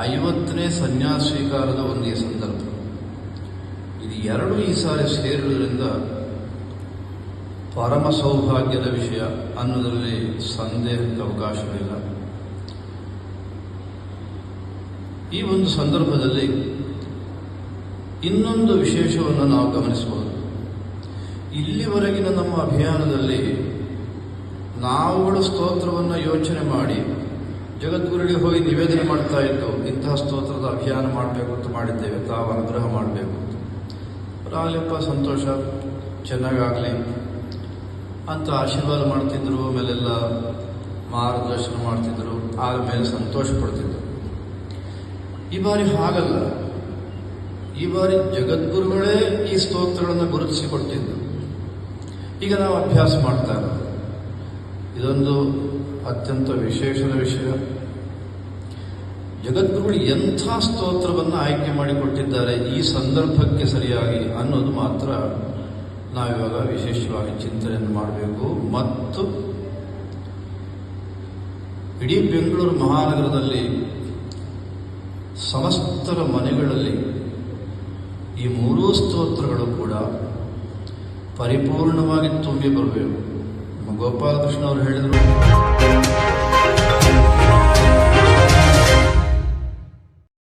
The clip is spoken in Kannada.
ಐವತ್ತನೇ ಸನ್ಯಾಸ ಸ್ವೀಕಾರದ ಒಂದು ಸಂದರ್ಭ. ಇದು ಎರಡು ಈ ಸಾರಿ ಸೇರುವುದರಿಂದ ಪರಮ ಸೌಭಾಗ್ಯದ ವಿಷಯ ಅನ್ನೋದರಲ್ಲಿ ಸಂದೇಹಕ್ಕೆ ಅವಕಾಶವಿಲ್ಲ. ಈ ಒಂದು ಸಂದರ್ಭದಲ್ಲಿ ಇನ್ನೊಂದು ವಿಶೇಷವನ್ನು ನಾವು ಗಮನಿಸಬಹುದು. ಇಲ್ಲಿವರೆಗಿನ ನಮ್ಮ ಅಭಿಯಾನದಲ್ಲಿ ನಾವುಗಳು ಸ್ತೋತ್ರವನ್ನು ಯೋಚನೆ ಮಾಡಿ ಜಗದ್ಗುರುಗಳಿಗೆ ಹೋಗಿ ನಿವೇದನೆ ಮಾಡ್ತಾ ಇದ್ದು, ಇಂತಹ ಸ್ತೋತ್ರದ ಅಭಿಯಾನ ಮಾಡಬೇಕು ಅಂತ ಮಾಡಿದ್ದೇವೆ, ತಾವು ಅನುಗ್ರಹ ಮಾಡಬೇಕು ಅಂತ. ರಾಗಲಿಪ್ಪ ಸಂತೋಷ, ಚೆನ್ನಾಗಾಗಲಿ. ಅಂತ ಆಶೀರ್ವಾದ ಮಾಡ್ತಿದ್ರು, ಆಮೇಲೆಲ್ಲ ಮಾರ್ಗದರ್ಶನ ಮಾಡ್ತಿದ್ರು ಆಮೇಲೆ ಸಂತೋಷ ಪಡ್ತಿದ್ರು. ಈ ಬಾರಿ ಹಾಗಲ್ಲ. ಈ ಬಾರಿ ಜಗದ್ಗುರುಗಳೇ ಈ ಸ್ತೋತ್ರಗಳನ್ನು ಗುರುತಿಸಿಕೊಟ್ಟಿದ್ದು ಈಗ ನಾವು ಅಭ್ಯಾಸ ಮಾಡ್ತಾ ಇರೋದು. ಇದೊಂದು ಅತ್ಯಂತ ವಿಶೇಷದ ವಿಷಯ. ಜಗದ್ಗುರುಗಳು ಎಂಥ ಸ್ತೋತ್ರವನ್ನು ಆಯ್ಕೆ ಮಾಡಿಕೊಟ್ಟಿದ್ದಾರೆ ಈ ಸಂದರ್ಭಕ್ಕೆ ಸರಿಯಾಗಿ ಅನ್ನೋದು ಮಾತ್ರ ನಾವಿವಾಗ ವಿಶೇಷವಾಗಿ ಚಿಂತನೆಯನ್ನು ಮಾಡಬೇಕು. ಮತ್ತು ಇಡೀ ಬೆಂಗಳೂರು ಮಹಾನಗರದಲ್ಲಿ ಸಮಸ್ತರ ಮನೆಗಳಲ್ಲಿ ಈ ಮೂರೂ ಸ್ತೋತ್ರಗಳು ಕೂಡ ಪರಿಪೂರ್ಣವಾಗಿ ತುಂಬಿ ಬರಬೇಕು. ಗೋಪಾಲಕೃಷ್ಣ ಅವರು ಹೇಳಿದರು